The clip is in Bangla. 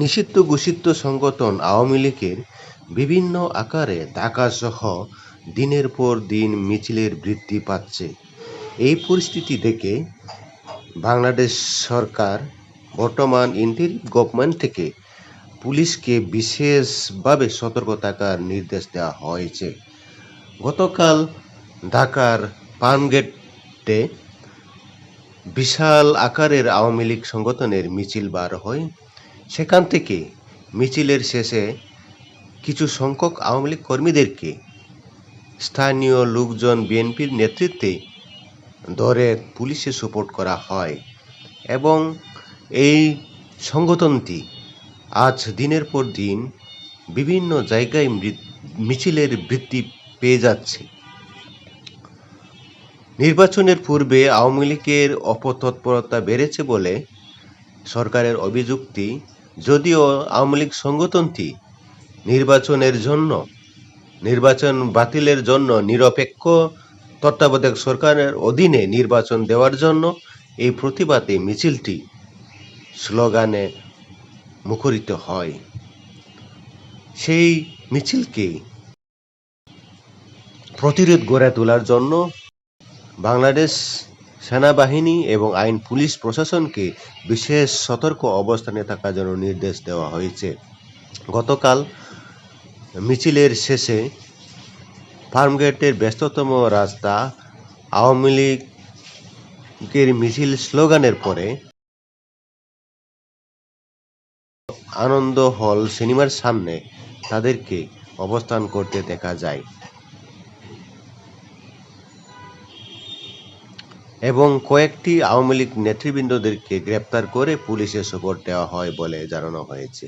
নিষিদ্ধ ঘোষিত সংগঠন আওয়ামী লীগের বিভিন্ন আকারে ডাকাসহ দিনের পর দিন মিছিলের বৃদ্ধি পাচ্ছে। এই পরিস্থিতি দেখে বাংলাদেশ সরকার, বর্তমান ইন্টারিম গভর্নমেন্ট থেকে পুলিশকে বিশেষভাবে সতর্ক থাকার নির্দেশ দেওয়া হয়েছে। গতকাল ঢাকার পার্মগেটে বিশাল আকারের আওয়ামী লীগ সংগঠনের মিছিল বার হয়। সেখান থেকে মিছিলের শেষে কিছু সংখ্যক আওয়ামী লীগ কর্মীদেরকে স্থানীয় লোকজন বিএনপির নেতৃত্বে ধরে পুলিশে সুপোর্ট করা হয় এবং এই সংগঠনটি আজ দিনের পর দিন বিভিন্ন জায়গায় মিছিলের বৃদ্ধি পেয়ে যাচ্ছে। নির্বাচনের পূর্বে আওয়ামী লীগের অপতৎপরতা বেড়েছে বলে সরকারের অভিযুক্তি যদিও আওয়ামী লীগ সংগঠনটি নির্বাচনের জন্য, নির্বাচন বাতিলের জন্য নিরপেক্ষ তত্ত্বাবধায়ক সরকারের অধীনে নির্বাচন দেওয়ার জন্য এই প্রতিবাদে মিছিলটি স্লোগানে মুখরিত হয়। সেই মিছিলকে প্রতিরোধ গড়ে তোলার জন্য বাংলাদেশ সেনাবাহিনী এবং আইন পুলিশ প্রশাসনকে বিশেষ সতর্ক অবস্থানে থাকার জন্য নির্দেশ দেওয়া হয়েছে। গতকাল মিছিলের শেষে ফার্মগেটের ব্যস্ততম রাস্তা আওয়ামী লীগের মিছিল স্লোগানের পরে আনন্দ হল সিনেমার সামনে তাদেরকে অবস্থান করতে দেখা যায়। এবং কয়েকটি আওয়ামী লীগ নেতৃবৃন্দদেরকে গ্রেপ্তার করে পুলিশে সোপর্দ দেওয়া হয় বলে জানানো হয়েছে।